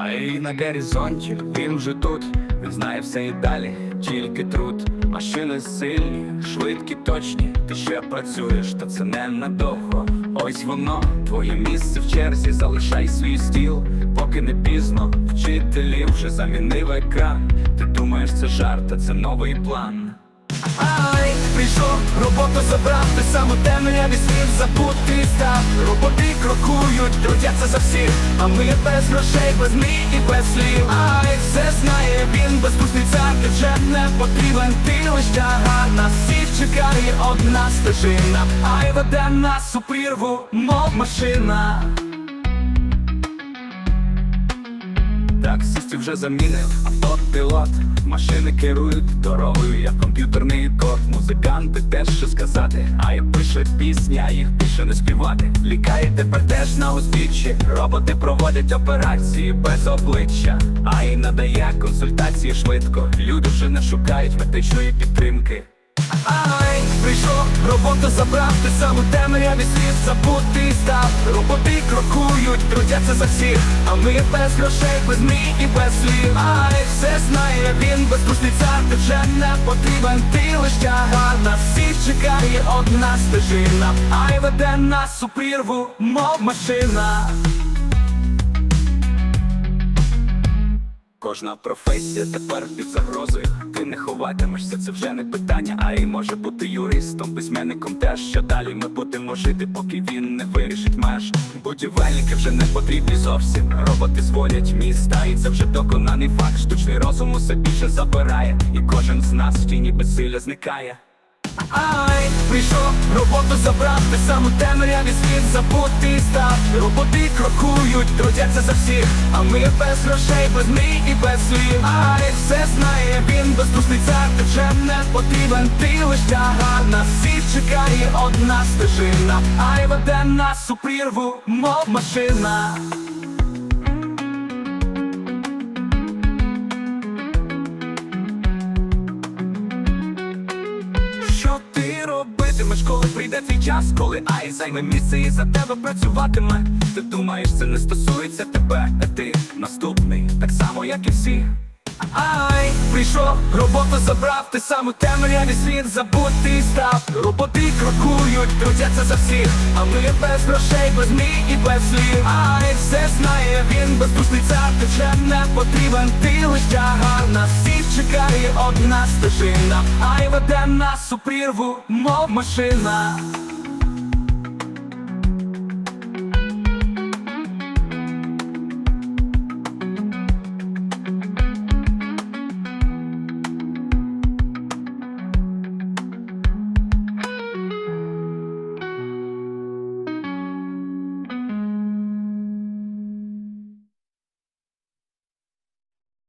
А на горизонті він вже тут. Він знає все і далі, тільки труд. Машини сильні, швидкі, точні. Ти ще працюєш, та це не надовго. Ось воно, твоє місце в черзі, залишай свій стіл, поки не пізно. Вчителі вже замінив екран. Ти думаєш, це жарт, а це новий план. Прийшов, роботу забрав, ти сам у темряві слів забутий став Роботи крокують, трудяться за всіх, а ми без грошей, без мрій і без слів. Ай, все знає він, бездушний цар, ти вже не потрібен, ти лиш тягар Нас всіх чекає одна стежина, ай веде нас у прірву, мов машина вже замінив автопілот. Машини керують дорогою, я комп'ютерний код. Музиканти теж що сказати, а я пишу пісні, а їх більше не співати. Лікарі тепер теж на узбіччі. Роботи проводять операції без обличчя. А і надає консультації швидко. Люди вже не шукають медичної підтримки Ай, прийшов, роботу забрав, ти сам у темряві світ забутий став. Роботи крокують, трудяться за всіх, а ми без грошей, без мрій і без слів. Ай, все знає він, бездушний цар, ти вже не потрібен, ти лиш тягар Нас всіх чекає одна стежина, ай веде нас у прірву, мов машина Кожна професія тепер під загрозою. Ти не ховатимешся, це вже не питання. А й може бути юристом, письменником теж що далі ми будемо жити, поки він не вирішить меж. Будівельники вже не потрібні зовсім. Роботи зводять міста, і це вже доконаний факт. Штучний розум усе більше забирає, і кожен з нас в тіні безсилля зникає. Ай, прийшов, роботу забрав, ти сам у темряві світ забутий став. Роботи крокують, трудяться за всіх, а ми без грошей, без мрій і без слів. Ай, все знає він, бездушний цар, тече не потрібен, ти лиш тягар Нас всіх чекає одна стежина, ай веде нас у прірву, мов машина прийде твій час, коли ай займе місце і за тебе працюватиме? Ти думаєш, це не стосується тебе, а ти наступний, так само, як і всі. Ай, прийшов, роботу забрав, ти сам у темряві світ забутий став. Роботи крокують, трудяться за всіх, а ми без грошей, без мрій і без слів. Ай, все знає він, бездушний цар, ти вже не потрібен, ти лиш тягар. Нас всіх чекає одна стежина, ай веде нас у прірву, мов машина